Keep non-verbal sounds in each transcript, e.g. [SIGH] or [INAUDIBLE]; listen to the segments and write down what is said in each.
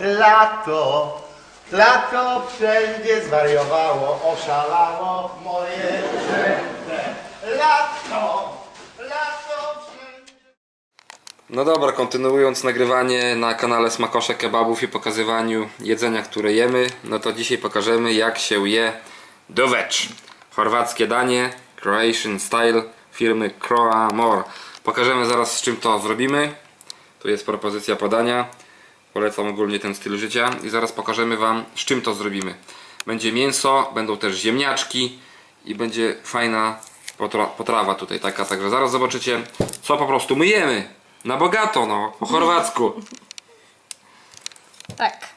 Lato, lato wszędzie zwariowało, oszalało moje serce. Lato, lato wszędzie. No dobra, kontynuując nagrywanie na kanale Smakosze Kebabów i pokazywaniu jedzenia, które jemy, no to dzisiaj pokażemy jak się je dovecz. Chorwackie danie, Croatian Style firmy Croa More. Pokażemy zaraz z czym to zrobimy. Tu jest propozycja podania. Polecam ogólnie ten styl życia i zaraz pokażemy Wam z czym to zrobimy. Będzie mięso, będą też ziemniaczki i będzie fajna potra potrawa tutaj taka, także zaraz zobaczycie co po prostu myjemy. Na bogato, no, po chorwacku. [LAUGHS] Tak.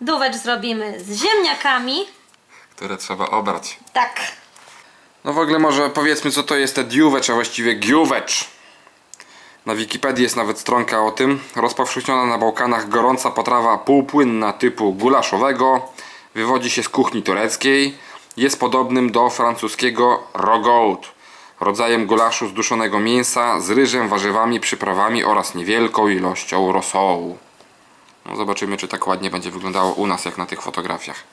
Duwecz zrobimy z ziemniakami. Które trzeba obrać. Tak. No w ogóle może powiedzmy co to jest te diuwecz, a właściwie giuwecz. Na Wikipedii jest nawet stronka o tym. Rozpowszechniona na Bałkanach gorąca potrawa półpłynna typu gulaszowego. Wywodzi się z kuchni tureckiej. Jest podobnym do francuskiego rogout. Rodzajem gulaszu z duszonego mięsa z ryżem, warzywami, przyprawami oraz niewielką ilością rosołu. No zobaczymy czy tak ładnie będzie wyglądało u nas jak na tych fotografiach.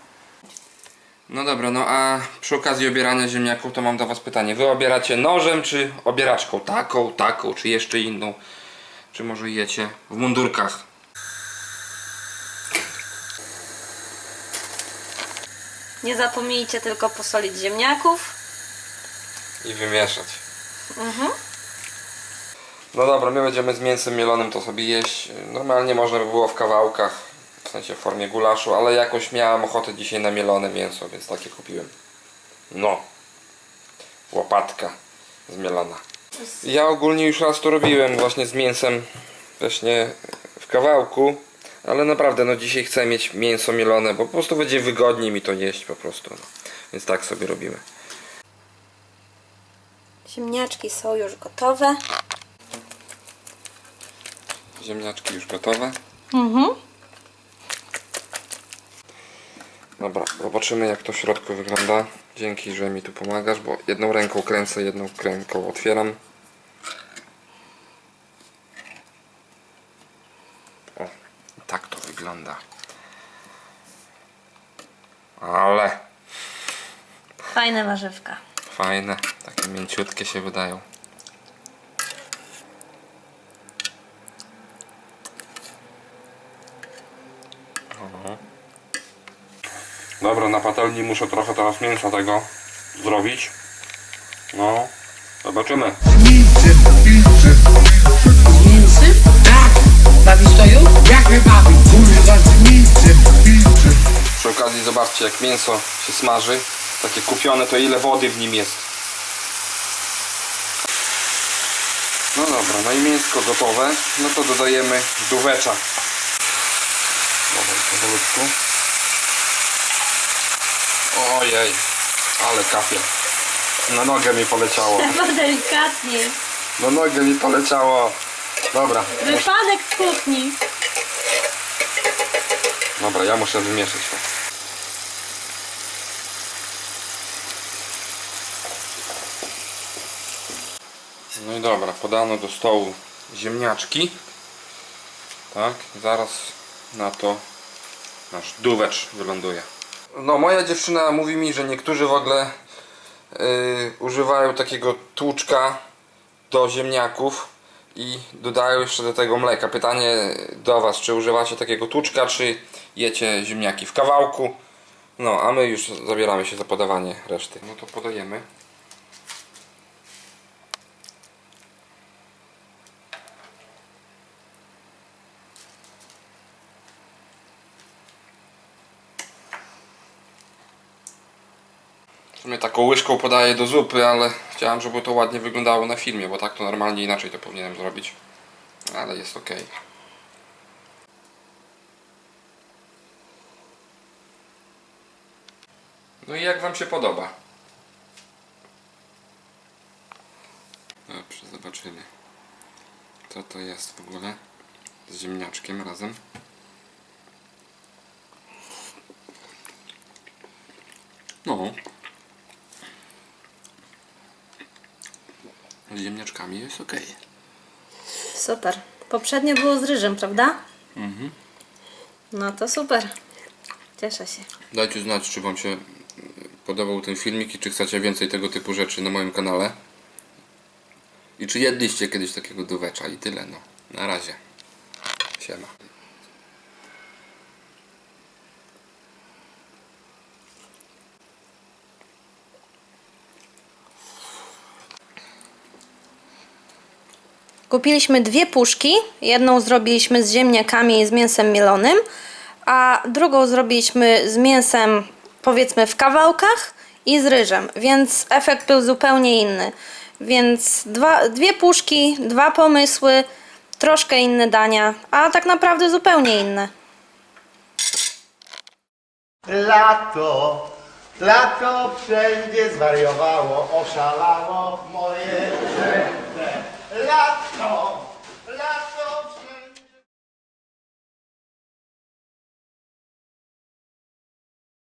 No dobra, no a przy okazji obierania ziemniaków to mam do Was pytanie. Wy obieracie nożem czy obieraczką? Taką, taką, czy jeszcze inną? Czy może jecie w mundurkach? Nie zapomnijcie tylko posolić ziemniaków. I wymieszać. No dobra, my będziemy z mięsem mielonym to sobie jeść. Normalnie można by było w kawałkach, w sensie w formie gulaszu, ale jakoś miałem ochotę dzisiaj na mielone mięso, więc takie kupiłem. No. Łopatka zmielona. Ja ogólnie już raz to robiłem właśnie z mięsem właśnie w kawałku, ale naprawdę no dzisiaj chcę mieć mięso mielone, bo po prostu będzie wygodniej mi to jeść po prostu. No. Więc tak sobie robimy. Ziemniaczki są już gotowe. Ziemniaczki już gotowe. Mhm. Dobra, zobaczymy jak to w środku wygląda. Dzięki, że mi tu pomagasz, bo jedną ręką kręcę, jedną ręką otwieram. O, i tak to wygląda. Ale Fajne warzywka. fajne, takie mięciutkie się wydają. Dobra, na patelni muszę trochę teraz mięsa tego zrobić. No, zobaczymy. Mięsy? Tak. Bawisz to już? Jak my bawić? Przy okazji zobaczcie jak mięso się smaży. Takie kupione, to ile wody w nim jest. No dobra, no i mięsko gotowe. No to dodajemy duwecza. Dobra, powolutku. Ojej, ale kapie. Na nogę mi poleciało. [LAUGHS] Trzeba delikatnie. Na nogę mi poleciało. Dobra, Wypadek w kuchni. dobra, ja muszę wymieszać to. No i dobra, podano do stołu ziemniaczki. Tak, zaraz na to nasz duwecz wyląduje. No, moja dziewczyna mówi mi, że niektórzy w ogóle yy, używają takiego tłuczka do ziemniaków i dodają jeszcze do tego mleka. Pytanie do Was, czy używacie takiego tłuczka, czy jecie ziemniaki w kawałku? No, a my już zabieramy się za podawanie reszty. No to podajemy. Sumie taką łyżką podaję do zupy, ale chciałem, żeby to ładnie wyglądało na filmie, bo tak to normalnie inaczej to powinienem zrobić. Ale jest ok. No i jak Wam się podoba? Dobrze, zobaczymy. Co to jest w ogóle z ziemniaczkiem razem. No, z ziemniaczkami jest ok. Super. Poprzednio było z ryżem, prawda? No to super. Cieszę się. Dajcie znać, czy Wam się podobał ten filmik i czy chcecie więcej tego typu rzeczy na moim kanale. I czy jedliście kiedyś takiego duwecza i tyle, no. Na razie. Siema. Kupiliśmy dwie puszki. Jedną zrobiliśmy z ziemniakami i z mięsem mielonym, a drugą zrobiliśmy z mięsem powiedzmy w kawałkach i z ryżem, więc efekt był zupełnie inny. Więc dwa, dwie puszki, dwa pomysły, troszkę inne dania, a tak naprawdę zupełnie inne. Lato, lato wszędzie zwariowało, oszalało moje serce. Lato,